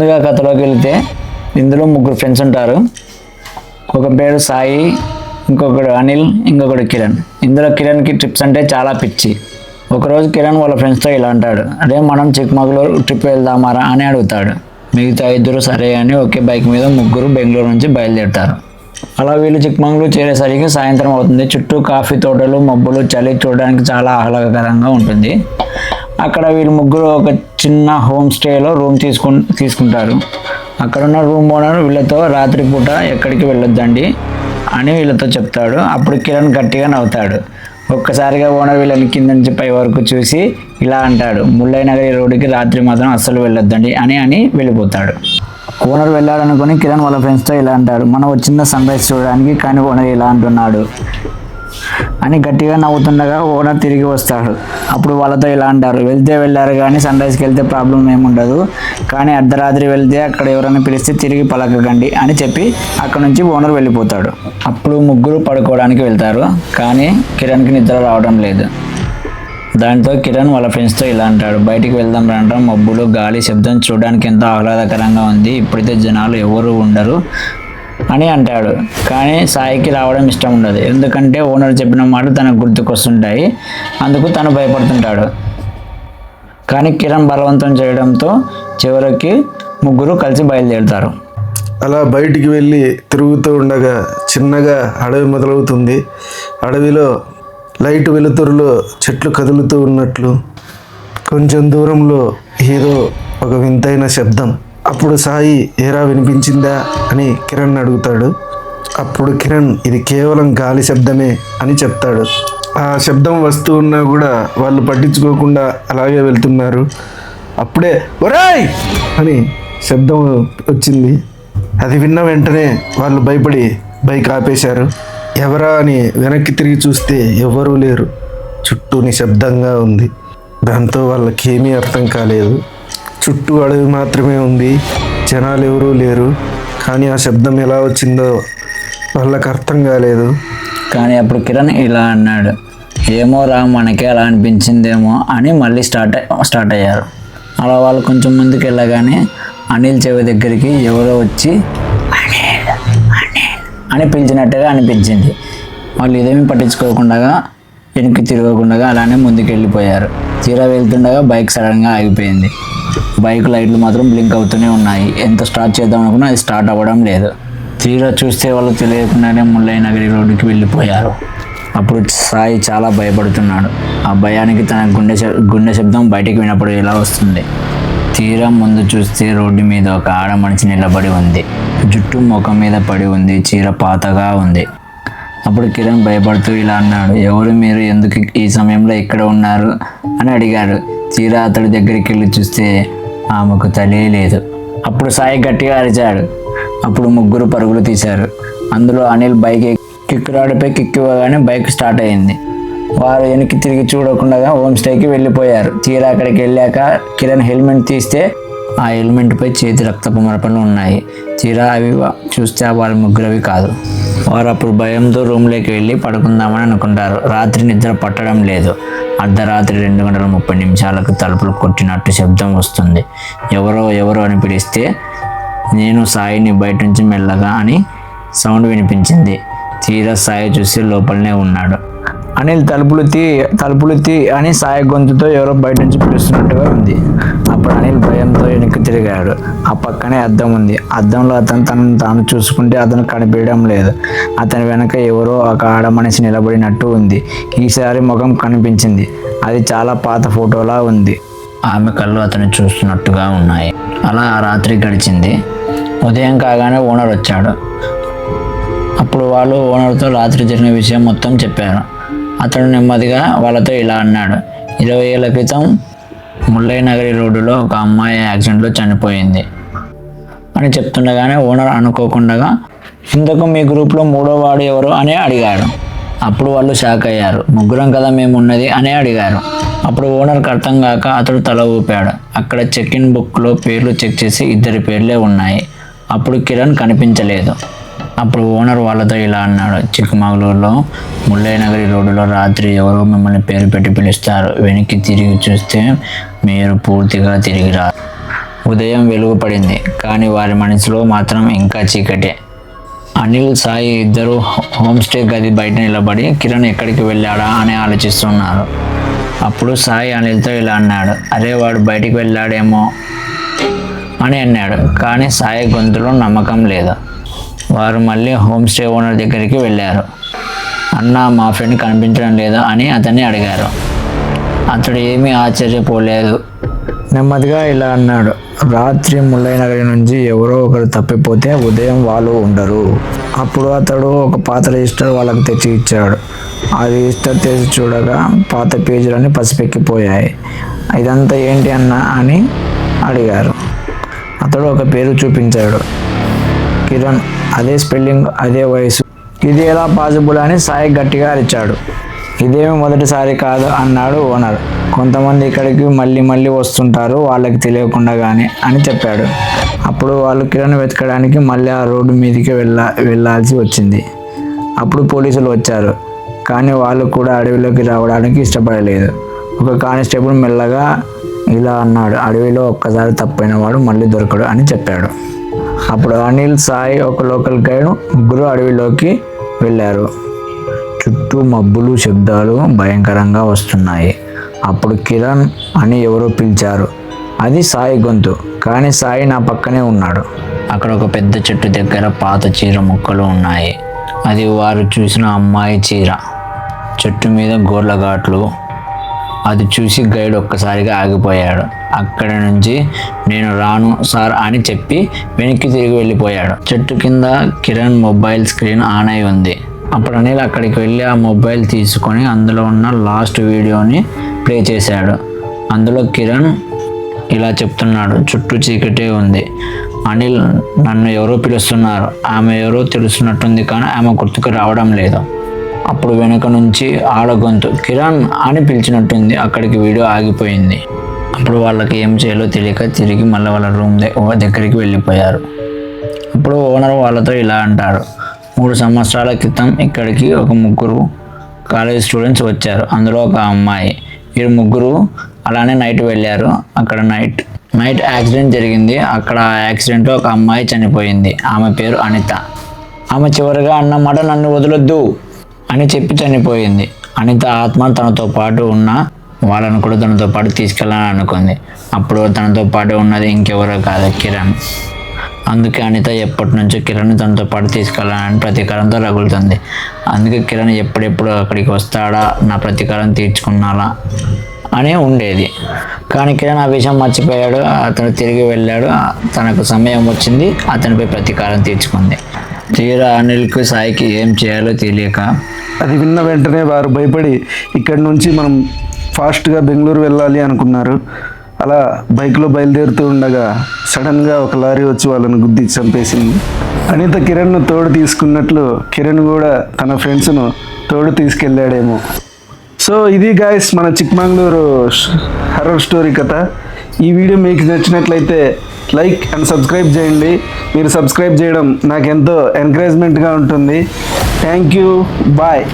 ముందుగా కథలోకి వెళితే ఇందులో ముగ్గురు ఫ్రెండ్స్ ఉంటారు. ఒక పేరు సాయి ఇంకొకడు అనిల్ ఇంకొకడు కిరణ్. ఇందులో కిరణ్కి ట్రిప్స్ అంటే చాలా పిచ్చి. ఒకరోజు కిరణ్ వాళ్ళ ఫ్రెండ్స్తో ఇలా అంటాడు అదే మనం చిక్మగళూరు ట్రిప్ వెళ్దామారా? అని అడుగుతాడు. మిగతా ఇద్దరు సరే అని ఒకే బైక్ మీద ముగ్గురు బెంగళూరు నుంచి బయలుదేరుతారు. అలా వీళ్ళు చిక్మంగళూరు చేరేసరికి సాయంత్రం అవుతుంది. చుట్టూ కాఫీ తోటలు మబ్బులు చలి చూడడానికి చాలా ఆహ్లాదకరంగా ఉంటుంది. అక్కడ వీళ్ళు ముగ్గురు ఒక చిన్న హోమ్ స్టేలో రూమ్ తీసుకు తీసుకుంటారు. అక్కడ ఉన్న రూమ్ ఓనర్ వీళ్ళతో రాత్రిపూట ఎక్కడికి వెళ్ళొద్దండి అని వీళ్ళతో చెప్తాడు. అప్పుడు కిరణ్ గట్టిగా నవ్వుతాడు. ఒక్కసారిగా ఓనర్ వీళ్ళని కింద నుంచి పై వరకు చూసి ఇలా అంటాడు. ముల్లై నగరి రోడ్డుకి రాత్రి మాత్రం అస్సలు వెళ్ళొద్దండి అని అని వెళ్ళిపోతాడు. ఓనర్ వెళ్ళాడనుకుని కిరణ్ వాళ్ళ ఫ్రెండ్స్తో ఇలా అంటాడు. మనం వచ్చింది సన్ రైజ్ చూడడానికి కానీ ఓనర్ ఇలా అంటున్నాడు. అని గట్టిగా నవ్వుతుండగా ఓనర్ తిరిగి వస్తాడు. అప్పుడు వాళ్ళతో ఇలా అంటారు వెళ్తే వెళ్ళారు కానీ సన్ రైజ్కి వెళ్తే ప్రాబ్లం ఏముండదు కానీ అర్ధరాత్రి వెళ్తే అక్కడ ఎవరైనా పిలిస్తే తిరిగి పలకకండి అని చెప్పి అక్కడ నుంచి ఓనర్ వెళ్ళిపోతాడు. అప్పుడు ముగ్గురు పడుకోవడానికి వెళ్తారు కానీ కిరణ్కి నిద్ర రావడం లేదు. దాంతో కిరణ్ వాళ్ళ ఫ్రెండ్స్తో ఇలా అంటాడు బయటికి వెళ్దాం రంటాం మబ్బులు గాలి శబ్దం చూడడానికి ఎంతో ఆహ్లాదకరంగా ఉంది. ఇప్పుడైతే జనాలు ఎవరు ఉండరు. అని అంటాడు. కానీ సాయికి రావడం ఇష్టం ఉండదు. ఎందుకంటే ఓనర్ చెప్పిన మాట తనకు గుర్తుకొస్తుంటాయి. అందుకు తను భయపడుతుంటాడు. కానీ కిరణ్ బలవంతం చేయడంతో చివరికి ముగ్గురు కలిసి బయలుదేరుతారు. అలా బయటికి వెళ్ళి తిరుగుతూ ఉండగా చిన్నగా అడవి మొదలవుతుంది. అడవిలో లైట్ వెలుతురులో చెట్లు కదులుతూ ఉన్నట్లు కొంచెం దూరంలో ఏదో ఒక వింతైన శబ్దం అప్పుడు సాయి ఏరా వినిపించిందా? అని కిరణ్ అడుగుతాడు. అప్పుడు కిరణ్ ఇది కేవలం గాలి శబ్దమే అని చెప్తాడు. ఆ శబ్దం వస్తూ ఉన్నా కూడా వాళ్ళు పట్టించుకోకుండా అలాగే వెళ్తున్నారు. అప్పుడే ఒరాయ్! అని శబ్దం వచ్చింది. అది విన్న వెంటనే వాళ్ళు భయపడి బైక్ ఆపేశారు. ఎవరా? అని వెనక్కి తిరిగి చూస్తే ఎవరూ లేరు. చుట్టూ నిశ్శబ్దంగా ఉంది. దాంతో వాళ్ళకి ఏమీ అర్థం కాలేదు. చుట్టూ అడవి మాత్రమే ఉంది. జనాలు ఎవరూ లేరు. కానీ ఆ శబ్దం ఎలా వచ్చిందో వాళ్ళకి అర్థం కాలేదు. కానీ అప్పుడు కిరణ్ ఇలా అన్నాడు. ఏమో రా మనకే అలా అనిపించిందేమో అని మళ్ళీ స్టార్ట్ స్టార్ట్ అయ్యారు. అలా వాళ్ళు కొంచెం ముందుకు వెళ్ళగానే అనిల్ చెవి దగ్గరికి ఎవరో వచ్చి "అనిల్, అనిల్" అని పిలిచినట్టుగా అనిపించింది. వాళ్ళు ఇదేమీ పట్టించుకోకుండా వెనక్కి తిరగకుండా అలానే ముందుకు వెళ్ళిపోయారు తీరా వెళ్తుండగా బైక్ సడన్గా ఆగిపోయింది. బైక్ లైట్లు మాత్రం బ్లింక్ అవుతూనే ఉన్నాయి. ఎంత స్టార్ట్ చేద్దాం అనుకున్నా అది స్టార్ట్ అవ్వడం లేదు. తీరా చూస్తే వాళ్ళు తెలియకుండానే ముల్లై నగరి రోడ్డుకి వెళ్ళిపోయారు. అప్పుడు సాయి చాలా భయపడుతున్నాడు. ఆ భయానికి తన గుండె గుండె శబ్దం బయటికి వినప్పుడు ఎలా వస్తుంది. తీరా ముందు చూస్తే రోడ్డు మీద ఒక ఆడ మనిషి నిలబడి ఉంది. జుట్టు ముఖం మీద పడి ఉంది. చీర పాతగా ఉంది. అప్పుడు కిరణ్ భయపడుతూ ఇలా అన్నాడు ఎవరు మీరు? ఎందుకు ఈ సమయంలో ఇక్కడ ఉన్నారు? అని అడిగాడు. తీరా అతడి దగ్గరికి వెళ్ళి చూస్తే ఆమెకు తలే లేదు. అప్పుడు సాయి గట్టిగా అరిచాడు. అప్పుడు ముగ్గురు పరుగులు తీశారు. అందులో అనిల్ బైక్ కిక్ రాడ్పై కిక్ ఇవ్వగానే బైక్ స్టార్ట్ అయింది. వారు వెనక్కి తిరిగి చూడకుండా హోమ్ స్టేకి వెళ్ళిపోయారు. తీరా అక్కడికి వెళ్ళాక కిరణ్ హెల్మెట్ తీస్తే ఆ హెల్మెట్పై చేతి రక్తపు మరపలు ఉన్నాయి. తీరా అవి చూస్తే వాళ్ళ ముగ్గురవి కాదు. వారు అప్పుడు భయంతో రూమ్లోకి వెళ్ళి పడుకుందామని అనుకుంటారు. రాత్రి నిద్ర పట్టడం లేదు. అర్ధరాత్రి రెండు గంటల ముప్పై నిమిషాలకు తలుపులు కొట్టినట్టు శబ్దం వస్తుంది. ఎవరో ఎవరో అని పిలిస్తే నేను సాయిని బయట నుంచి మెల్లగా అని సౌండ్ వినిపించింది. తీరా సాయి చూసి లోపలనే ఉన్నాడు. అనిల్ తలుపులు తీ తలుపులు తీ అని సాయి గొంతుతో ఎవరో బయట నుంచి పిలుస్తున్నట్టుగా ఉంది. అప్పుడు అనిల్ భయంతో వెనక్కి తిరిగాడు. ఆ పక్కనే అద్దం ఉంది. అద్దంలో అతను తనను తాను చూసుకుంటే అతను కనిపించడం లేదు. అతని వెనక ఎవరో ఒక ఆడ మనిషి నిలబడినట్టు ఉంది. ఈసారి ముఖం కనిపించింది. అది చాలా పాత ఫోటోలా ఉంది. ఆమె కళ్ళు అతను చూస్తున్నట్టుగా ఉన్నాయి. అలా ఆ రాత్రి గడిచింది. ఉదయం కాగానే ఓనర్ వచ్చాడు. అప్పుడు వాళ్ళు ఓనర్తో రాత్రి జరిగిన విషయం మొత్తం చెప్పారు. అతడు నెమ్మదిగా వాళ్ళతో ఇలా అన్నాడు ఇరవై ఏళ్ళ క్రితం ముల్లై నగరి రోడ్డులో ఒక అమ్మాయి యాక్సిడెంట్లో చనిపోయింది. అని చెప్తుండగానే ఓనర్ అనుకోకుండా ఇంతకు మీ గ్రూప్లో మూడో వాడు ఎవరు? అని అడిగాడు. అప్పుడు వాళ్ళు షాక్ అయ్యారు. ముగ్గురం కదా మేము ఉన్నది? అని అడిగారు. అప్పుడు ఓనర్కి అర్థం కాక అతడు తల ఊపాడు. అక్కడ చెక్ ఇన్ బుక్లో పేర్లు చెక్ చేసి ఇద్దరి పేర్లే ఉన్నాయి. అప్పుడు కిరణ్ కనిపించలేదు. అప్పుడు ఓనర్ వాళ్ళతో ఇలా అన్నాడు చిక్కమగళూరులో ముల్లయ్యనగరి రోడ్డులో రాత్రి ఎవరో మిమ్మల్ని పేరు పెట్టి పిలుస్తారు. వెనక్కి తిరిగి చూస్తే మీరు పూర్తిగా తిరిగి రా ఉదయం వెలుగు పడింది కానీ వారి మనసులో మాత్రం ఇంకా చీకటే. అనిల్ సాయి ఇద్దరు హోమ్ స్టే గది బయట నిలబడి కిరణ్ ఎక్కడికి వెళ్ళాడా? అని ఆలోచిస్తున్నారు. అప్పుడు సాయి అనిల్తో ఇలా అన్నాడు అరే వాడు బయటికి వెళ్ళాడేమో అని అన్నాడు కానీ సాయి గొంతులో నమ్మకం లేదు. వారు మళ్ళీ హోమ్ స్టే ఓనర్ దగ్గరికి వెళ్ళారు. అన్న మా ఫ్రెండ్ కనిపించడం లేదా? అని అతన్ని అడిగారు. అతడు ఏమీ ఆశ్చర్యపోలేదు. నెమ్మదిగా ఇలా అన్నాడు. రాత్రి ముల్లైనగరి నుంచి ఎవరో ఒకరు తప్పిపోతే ఉదయం వాళ్ళు ఉండరు. అప్పుడు అతడు ఒక పాత రిజిస్టర్ వాళ్ళకి తెచ్చి ఇచ్చాడు. ఆ రిజిస్టర్ తెచ్చి చూడగా పాత పేజీలన్నీ పసిపెక్కిపోయాయి. ఇదంతా ఏంటి అన్న? అని అడిగారు. అతడు ఒక పేరు చూపించాడు. కిరణ్ అదే స్పెల్లింగ్ అదే వయసు. ఇది ఎలా పాసిబుల్ అని సాయి గట్టిగా అరిచాడు. ఇదేమి మొదటిసారి కాదు అన్నాడు ఓనర్. కొంతమంది ఇక్కడికి మళ్ళీ మళ్ళీ వస్తుంటారు వాళ్ళకి తెలియకుండా కానీ అని చెప్పాడు. అప్పుడు వాళ్ళు కిరణ్ వెతకడానికి మళ్ళీ ఆ రోడ్డు మీదకి వెళ్ళా వెళ్ళాల్సి వచ్చింది. అప్పుడు పోలీసులు వచ్చారు. కానీ వాళ్ళు కూడా అడవిలోకి రావడానికి ఇష్టపడలేదు. ఒక కానిస్టేబుల్ మెల్లగా ఇలా అన్నాడు. అడవిలో ఒక్కసారి తప్పైన వాడు మళ్ళీ దొరకడు అని చెప్పాడు. అప్పుడు అనిల్ సాయి ఒక లోకల్ గైడ్ ముగ్గురు అడవిలోకి వెళ్ళారు. చుట్టూ మబ్బులు శబ్దాలు భయంకరంగా వస్తున్నాయి. అప్పుడు కిరణ్ అని ఎవరో పిలిచారు. అది సాయి గొంతు కానీ సాయి నా పక్కనే ఉన్నాడు. అక్కడ ఒక పెద్ద చెట్టు దగ్గర పాత చీర ముక్కలు ఉన్నాయి. అది వారు చూసిన అమ్మాయి చీర. చెట్టు మీద గోర్ల ఘాట్లు అది చూసి గైడ్ ఒక్కసారిగా ఆగిపోయాడు. అక్కడి నుంచి నేను రాను సార్ అని చెప్పి వెనక్కి తిరిగి వెళ్ళిపోయాడు. చెట్టు కింద కిరణ్ మొబైల్ స్క్రీన్ ఆన్ అయి ఉంది. అప్పుడు అనిల్ అక్కడికి వెళ్ళి ఆ మొబైల్ తీసుకొని అందులో ఉన్న లాస్ట్ వీడియోని ప్లే చేశాడు. అందులో కిరణ్ ఇలా చెప్తున్నాడు చుట్టూ చీకటే ఉంది. అనిల్ నన్ను ఎవరో పిలుస్తున్నారు. ఆమె ఎవరో తెలుస్తున్నట్టుంది కానీ ఆమె గుర్తుకు రావడం లేదు. అప్పుడు వెనుక నుంచి ఆడగొంతు కిరణ్ అని పిలిచినట్టుంది. అక్కడికి వీడియో ఆగిపోయింది. అప్పుడు వాళ్ళకి ఏం చేయాలో తెలియక తిరిగి మళ్ళీ వాళ్ళ రూమ్ దగ్గరికి వెళ్ళిపోయారు. అప్పుడు ఓనర్ వాళ్ళతో ఇలా అంటారు. మూడు సంవత్సరాల క్రితం ఇక్కడికి ఒక ముగ్గురు కాలేజ్ స్టూడెంట్స్ వచ్చారు. అందులో ఒక అమ్మాయి. వీరు ముగ్గురు అలానే నైట్ వెళ్ళారు. అక్కడ నైట్ నైట్ యాక్సిడెంట్ జరిగింది. అక్కడ ఆ యాక్సిడెంట్లో ఒక అమ్మాయి చనిపోయింది. ఆమె పేరు అనిత. ఆమె చివరిగా అన్నమాట నన్ను వదలొద్దు అని చెప్పి చనిపోయింది. అనిత ఆత్మ తనతో పాటు ఉన్న వాళ్ళను కూడా తనతో పాటు తీసుకెళ్ళాలని అనుకుంది. అప్పుడు తనతో పాటు ఉన్నది ఇంకెవరో కాదు కిరణ్. అందుకే అనిత ఎప్పటి నుంచో కిరణ్ తనతో పాటు తీసుకెళ్ళాలని ప్రతీకారంతో రగులుతుంది. అందుకే కిరణ్ ఎప్పుడెప్పుడు అక్కడికి వస్తాడా నా ప్రతీకారం తీర్చుకున్నాలా అనే ఉండేది. కానీ కిరణ్ ఆ విషయం మర్చిపోయాడు అతను తిరిగి వెళ్ళాడు తనకు సమయం వచ్చింది అతనిపై ప్రతీకారం తీర్చుకుంది. తీరా అనిల్కు సాయికి ఏం చేయాలో తెలియక అది విన్న వెంటనే వారు భయపడి ఇక్కడి నుంచి మనం ఫాస్ట్గా బెంగళూరు వెళ్ళాలి అనుకున్నారు. అలా బైక్లో బయలుదేరుతూ ఉండగా సడన్గా ఒక లారీ వచ్చి వాళ్ళని గుద్ది చంపేసింది. అనిత కిరణ్ను తోడు తీసుకున్నట్లు కిరణ్ కూడా తన ఫ్రెండ్స్ను తోడు తీసుకెళ్ళాడేమో. సో ఇది గాయస్ మన చిక్మంగళూరు హర్రర్ స్టోరీ కథ. ఈ వీడియో మీకు నచ్చినట్లయితే లైక్ అండ్ సబ్స్క్రైబ్ చేయండి. మీరు సబ్స్క్రైబ్ చేయడం నాకు ఎంతో ఎంకరేజ్మెంట్గా ఉంటుంది. Thank you bye